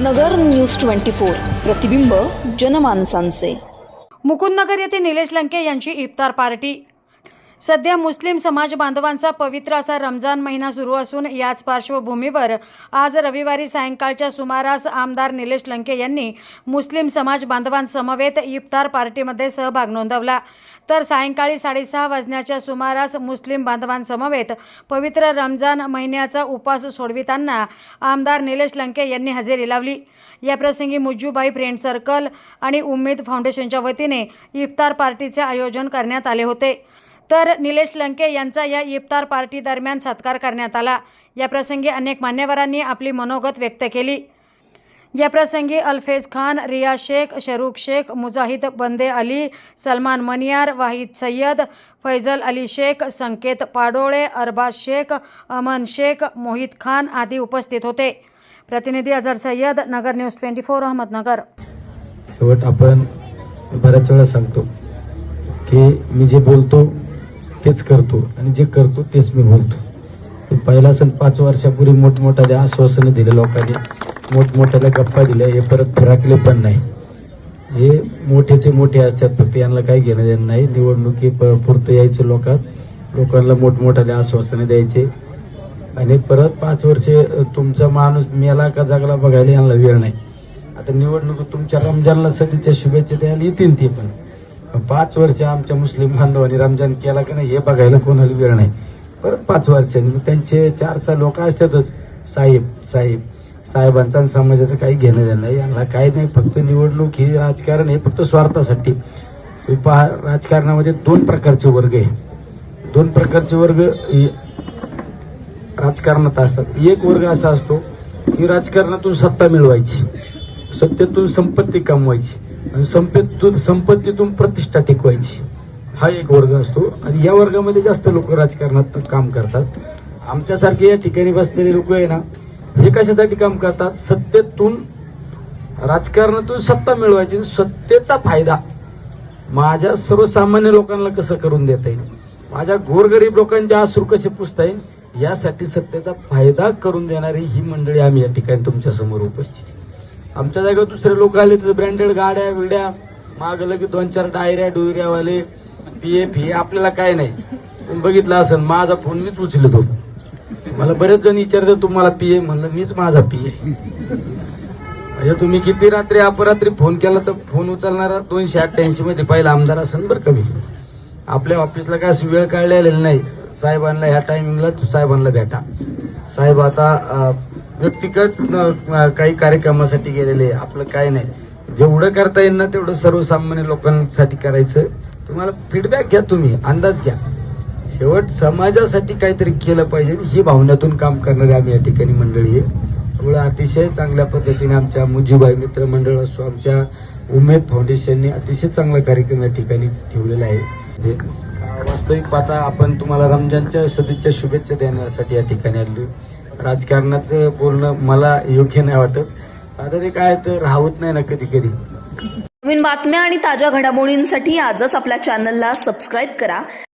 नगर news twenty four प्रतिबिंब जनमानसांचे. मुकुंदनगर येथे निलेश लंके यांची इफ्तार पार्टी. सध्या मुस्लिम समाज बांधवांचा पवित्र असा रमजान महिना सुरू असून याच पार्श्वभूमीवर आज रविवारी सायंकाळच्या सुमारास आमदार निलेश लंके यांनी मुस्लिम समाज बांधवांसमवेत इफ्तार पार्टीमध्ये सहभाग नोंदवला. तर सायंकाळी साडेसहा वाजण्याच्या सुमारास मुस्लिम बांधवांसमवेत पवित्र रमजान महिन्याचा उपास सोडविताना आमदार निलेश लंके यांनी हजेरी लावली. याप्रसंगी मुज्जूबाई फ्रेंड सर्कल आणि उमेद फाउंडेशनच्या वतीने इफ्तार पार्टीचे आयोजन करण्यात आले होते. तर निलेश लंके यांचा या इफ्तार पार्टी दरम्यान सत्कार करण्यात आला. याप्रसंगी अनेक मान्यवरांनी आपली मनोगत व्यक्त केली. याप्रसंगी अल्फेज खान रिया शेख शरूख शेख मुजाहिद बंदे अली सलमान मनियार वाहिद सय्यद फैजल अली शेख संकेत पाडोळे अरबाज शेख अमन शेख मोहित खान आदी उपस्थित होते. प्रतिनिधी Azhar Sayyad Nagar news twenty four Ahmednagar. शेवट आपण बऱ्याच वेळा सांगतो की मी जे बोलतो तेच करतो आणि जे करतो तेच मी बोलतो. पहिला सण पाच वर्षापूर्वी मोठमोठ्याल्या आश्वासनं दिले लोकांनी. मोठमोठ्याला गप्पा दिल्या. हे परत फिराकले पण नाही. हे मोठे ते मोठे असतात. फक्त यांना काही घेणं देणं नाही. निवडणुकी प- पुरतं यायचं लोकात. लोकांना मोठमोठ्याले आश्वासनं द्यायचे. आणि परत पाच वर्षे तुमचा माणूस मेला का जागला बघायला यांना वेळ नाही. आता निवडणूक तुमच्या रमजानला सगळीच्या शुभेच्छा द्यायला येतील ते पण. पाच वर्ष आमच्या मुस्लिम बांधवांनी रमजान केला की नाही हे बघायला कोणाला वेळ नाही. परत पाच वर्षांनी. त्यांचे चार सहा लोक असतातच. साहेब साहेब. साहेबांचा आणि समाजाचं काही घेणं देणं नाही. यांना काही नाही. फक्त निवडणूक ही राजकारण हे फक्त स्वार्थासाठी. पहा राजकारणामध्ये दोन प्रकारचे वर्ग आहे. दोन प्रकारचे वर्ग राजकारणात असतात. एक वर्ग असा असतो की राजकारणातून सत्ता मिळवायची. सत्तेतून संपत्ती कमवायची. आणि संपत्तीतून संपत्तीतून प्रतिष्ठा टिकवायची. हा एक वर्ग असतो. आणि या वर्गामध्ये जास्त लोक राजकारणात काम करतात. आमच्यासारखे या ठिकाणी बसलेले लोक आहे ना हे कशासाठी काम करतात? सत्तेतून राजकारणातून सत्ता मिळवायची सत्तेचा फायदा. माझ्या सर्वसामान्य लोकांना कसं करून देता येईल? माझ्या गोरगरीब लोकांचे अश्रू कसे पुसता येईल? यासाठी सत्तेचा फायदा करून देणारी ही मंडळी आम्ही या ठिकाणी तुमच्यासमोर उपस्थित आहे. आमच्या जागेवर दुसरे लोक आले तर ब्रँडेड गाड्या विड्या माग लगेच दोन चार डायऱ्या डोयऱ्यावाले पी फी हे आपल्याला काय नाही. बघितलं असेल माझा फोन मीच उचलतो. मला बरेच जण विचारतात तुम्हाला पी ए म्हणलं मीच माझा पी ए म्हणजे तुम्ही किती रात्री अपरात्री फोन केला तर फोन उचलणारा दोनशे अठ्ठ्याऐंशी मध्ये पहिला आमदार असेल बरं कमी आपल्या ऑफिसला काय वेळ काढलेला नाही. साहेबांना ह्या टायमिंगला साहेबांना भेटा. साहेब आता व्यक्तिगत काही कार्यक्रमासाठी गेलेले आपलं काय नाही. जेवढं करता येईल ना तेवढं सर्वसामान्य लोकांसाठी करायचं. तुम्हाला फीडबॅक घ्या तुम्ही अंदाज घ्या. शेवट समाजासाठी काहीतरी केलं पाहिजे ही भावनेतून काम करणारी आम्ही या ठिकाणी मंडळी आहे. त्यामुळे अतिशय चांगल्या पद्धतीने आमच्या मुजीबाई मित्र मंडळ असो आमच्या उमेद फाउंडेशनने अतिशय चांगला कार्यक्रम या ठिकाणी ठेवलेला आहे. जे वास्तविक पाहता आपण तुम्हाला रमजानच्या सदिच्छा शुभेच्छा देण्यासाठी या ठिकाणी आलो राजकारणाचं बोलणं मला योग्य नाही वाटत. आता ते काय तर राहत नाही ना कधी कधी. नवीन बातम्या आणि ताज्या घडामोडींसाठी आजच आपल्या चॅनलला सबस्क्राईब करा.